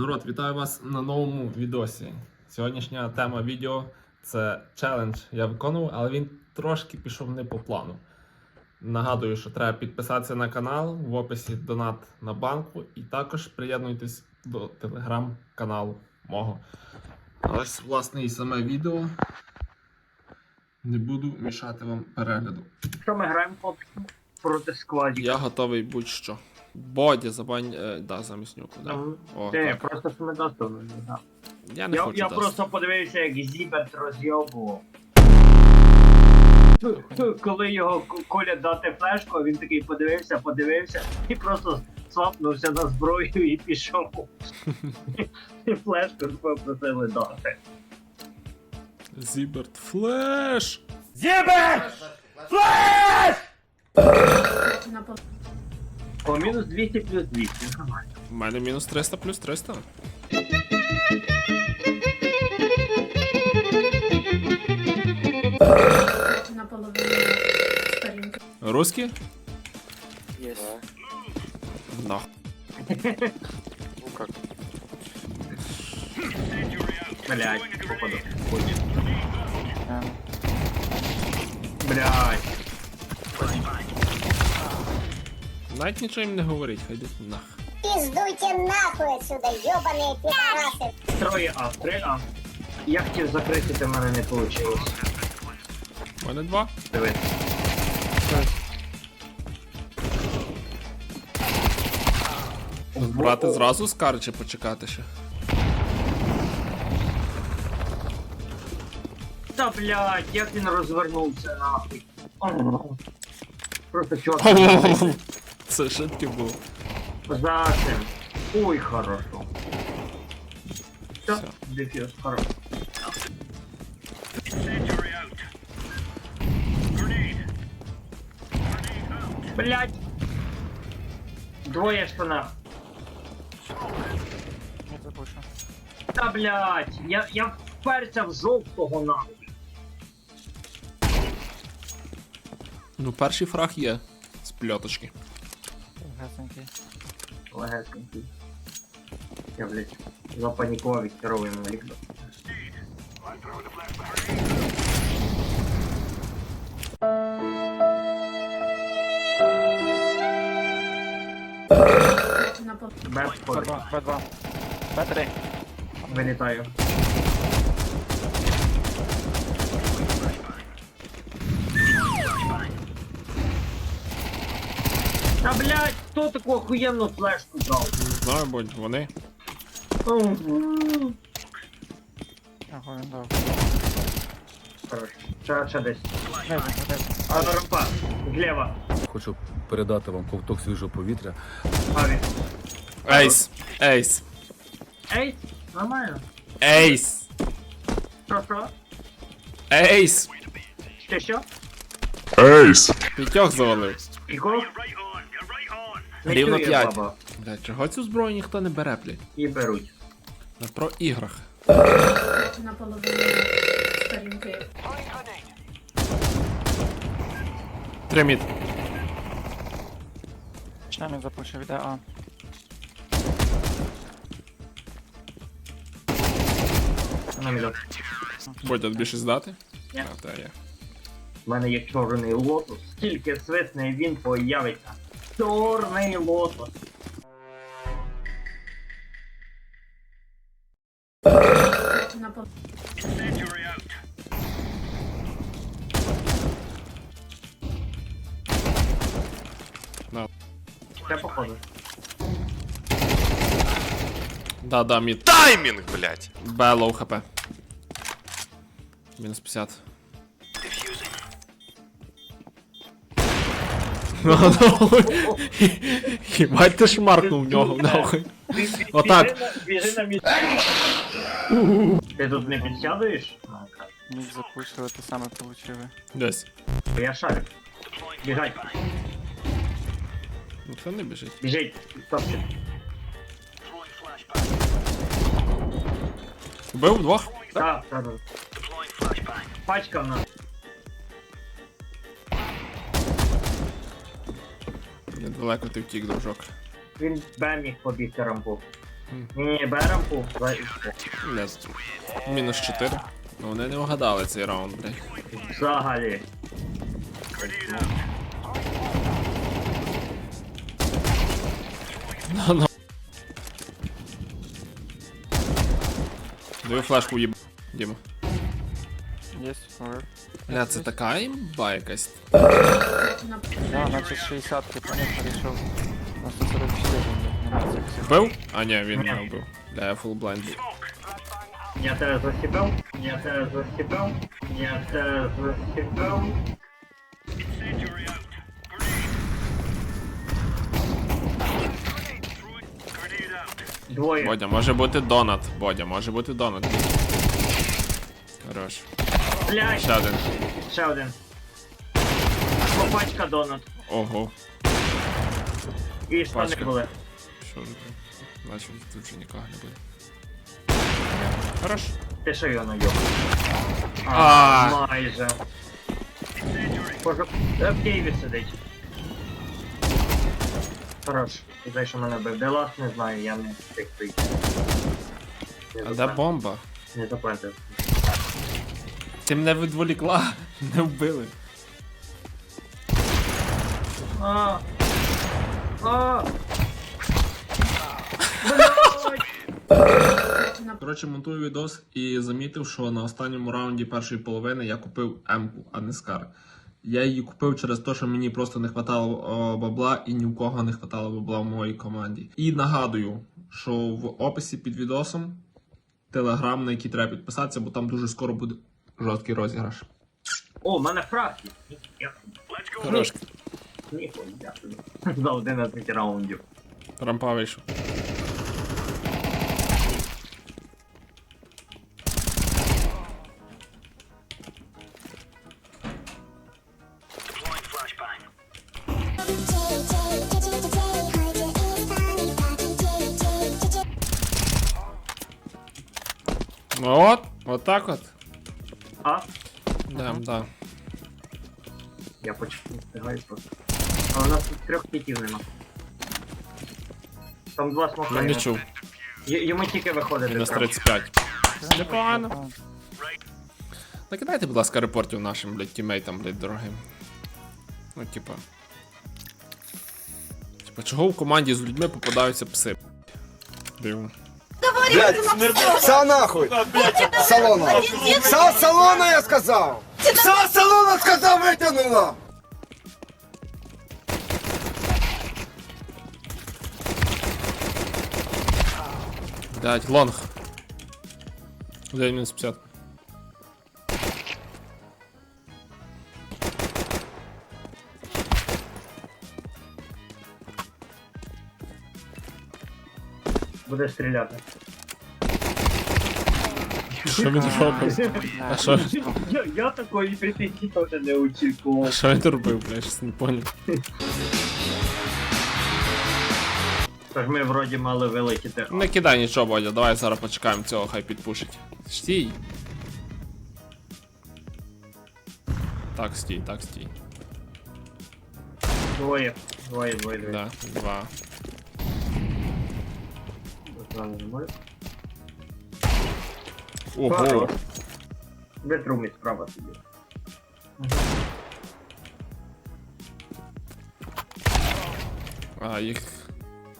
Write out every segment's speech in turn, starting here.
Народ, вітаю вас на новому відосі. Сьогоднішня тема відео це челендж. Я виконував, але він трошки пішов не по плану. Нагадую, що треба підписатися на канал в описі донат на банку, і також приєднуйтесь до телеграм-каналу мого. Ось, власне, і саме відео. Не буду мішати вам перегляду. Що ми граємо проти складів? Я готовий будь-що. Бодя, забань, е, да, замість нюку, да. О, Ти, так. просто що ми доступно не грав. Я не Я, хочу я даст. просто подивився, як Зіберт розйобував. Коли його К- Коля дати флешку, він такий подивився, подивився і просто свапнувся на зброю і пішов. І флешку попросили дати. Зіберт Флеш! На пол- По мінус 200 плюс 200. Нормально. У мене мінус 300 плюс 300. наполовину сторінки. Русські? Есть. Нах. Ну как? Блять, попаду. Эм, Блять. Навіть нічого їм не говорить, хай йдуть нах. Пиздуйте нахуй отсюда, ебаные пидорасы! Троє А, три А. Я хотів закрити, то в мене не вийшло. У мене два. Дивись. Брати зразу скар чи почекати ще. Та блядь, як він розвернувся нахуй. Просто чорт. Це шибки було. За цим. Ой, хорошо. Все, Всё. дефьюз, хорошо. Блядь. Двоє штана. Та блядь, я, я вперся в жовтого нахуй. Ну, перший фраг є. З пльоточки. Гасенький. Легесенький. Я, блядь, запанікував від керовий малік. На пол- Без входу. Б2, Б2. Б3. Вилітаю. Та блядь, Хто таку охуєнну флешку дав? Не знаю, будь вони. Угу. Ого, він дав. Коротше, ще, ще десь. Знизу, знизу. А рампа, зліва. Хочу передати вам ковток свіжого повітря. Аві. Ейс! Ейс! Ей, нормально. Ейс! Що, що? Ейс! Ще що? П'ятьох завалив. Іко? Не Рівно чує п'ять. баба. Бля, чого цю зброю ніхто не бере, блядь? І беруть. На про іграх. сторінки. Три мід. Почнемо запущу, йде А. На мільйон. Будь тобі щось дати? Ні. А, та є. У мене є чорний лотос. Тільки свисне він появиться. Чорний лотос. На пол- Це походу. Да, да, мід. Таймінг, блядь! Б, лоу хп. Мінус 50. Хібать ти шмаркнув в нього, нахуй. Отак. Біжи на місці. Ти тут не підсядуєш? Міг запущили, те саме получили. Десь. Я шарик. Біжать. Ну хто не біжить. Біжить. Топчик. Вбив двох? Так, так. Пачка в нас. Недалеко ти втік, дружок. Він Б міг побігти рампу. Ні, беремку. Не з- Мінус 4. Ну вони не вгадали цей раунд, блядь. Взагалі. Ну, ну. Даю флешку їб... Діма. Є овер. Бля, це така імба якась. Да, наче 60 ти по перейшов. На 144 нема цих Вбив? А ні, він не вбив. Бля, я фул блайнд. Я тебе засіпав, я тебе засіпав, я тебе засіпав. Двоє. Бодя, може бути донат. Бодя, може бути донат. Хорош. Блядь, Ще один. ще один. Попачка донат. Ого. І штани Пачка. були. Що ж, Значить, тут вже нікого не буде. Хорош. Ти що його найоб? А. майже. Боже, е, в Києві сидить. Хорош. І те, що мене бив. Де не знаю, я не встиг прийти. Не А де бомба? Не заплентив. Ти мене відволікла, не вбили. А! А! Коротше, монтую відос і замітив, що на останньому раунді першої половини я купив М-ку, а не Скар. Я її купив через те, що мені просто не хватало о, бабла і ні в кого не хватало бабла в моїй команді. І нагадую, що в описі під відосом телеграм, на який треба підписатися, бо там дуже скоро буде жорсткий розіграш. О, в мене фраг Хорош, Ніхуя, дякую. За 11 раундів. рампа вийшов. Ну от, от так от. А? Да, да. Я почти не встигаю просто. А у нас тут трьох кітів нема. Там два смока. Я не чув. Й- Йому тільки виходить. Мінус екран. 35. Непогано. Накидайте, будь ласка, репортів нашим, блядь, тімейтам, блядь, дорогим. Ну, типа. Типа, чого в команді з людьми попадаються пси? Дивно. Блядь, Са нахуй! Салона! Са салона, я сказав! Са салона сказав, витягнула! Блядь, лонг. 1 мінус 50. Буде стріляти. Що він робив? А що, Я, я такої претензії теж не а очікував. що він робив, блядь, я щось не поняв. Тож ми вроді мали вилетіти. Не кидай нічого, Бодя, давай зараз почекаємо цього, хай підпушить. Стій. Так, стій, так, стій. Двоє. Двоє, двоє, двоє. Да, два. Можу. Ого. Де трумі справа сидить. А, їх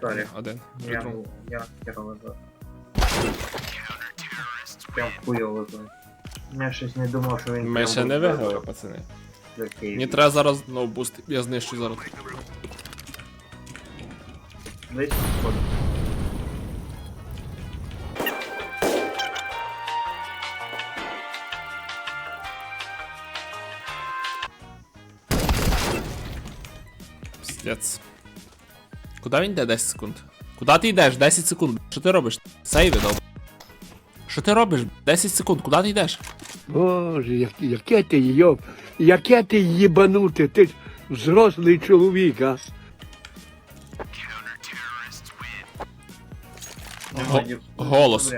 Сорі. один. Я, Друг. я херово за. Прям хуйово за. Я щось не думав, що він. Ми прям ще буде не виграли, пацани. за Мені треба зараз ну, буст, я знищу зараз. Десь походу. Піздець. Куди він йде 10 секунд? Куди ти йдеш? 10 секунд. Що ти робиш? Сейви, добре. Що ти робиш? 10 секунд, куди ти йдеш? Боже, як, яке ти йоб, яке ти їбануте, ти ж взрослий чоловік, а? Голос.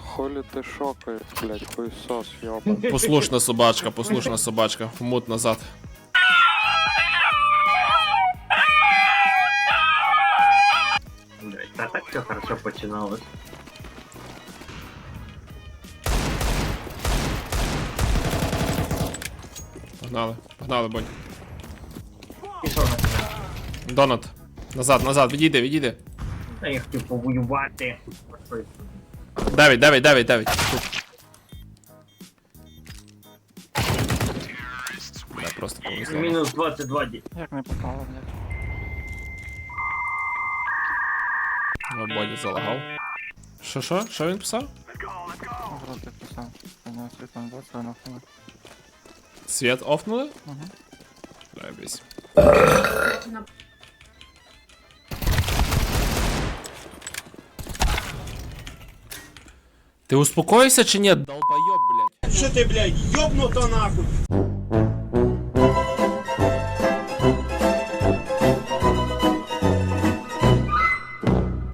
Холі ти шокаєш, блядь, хуйсос, йоба. Послушна собачка, послушна собачка. Вмут назад. Та так все хорошо. починалось. Погнали, погнали, Бодь. Пішов на. Донат. Назад, назад, відійди, відійди. Та я хотів повоювати. 9, 9, 9, 9. Я просто повезло. Мінус 22 ді. Як не попало, блядь. Я Боді залагав. Що, що? Що він писав? Вроде писав. У нього телефон 20 на фоне. Світ офнули? Угу. Ти успокоївся чи ні? Долбойоб, блядь. Що ти, блядь, йобнута нахуй?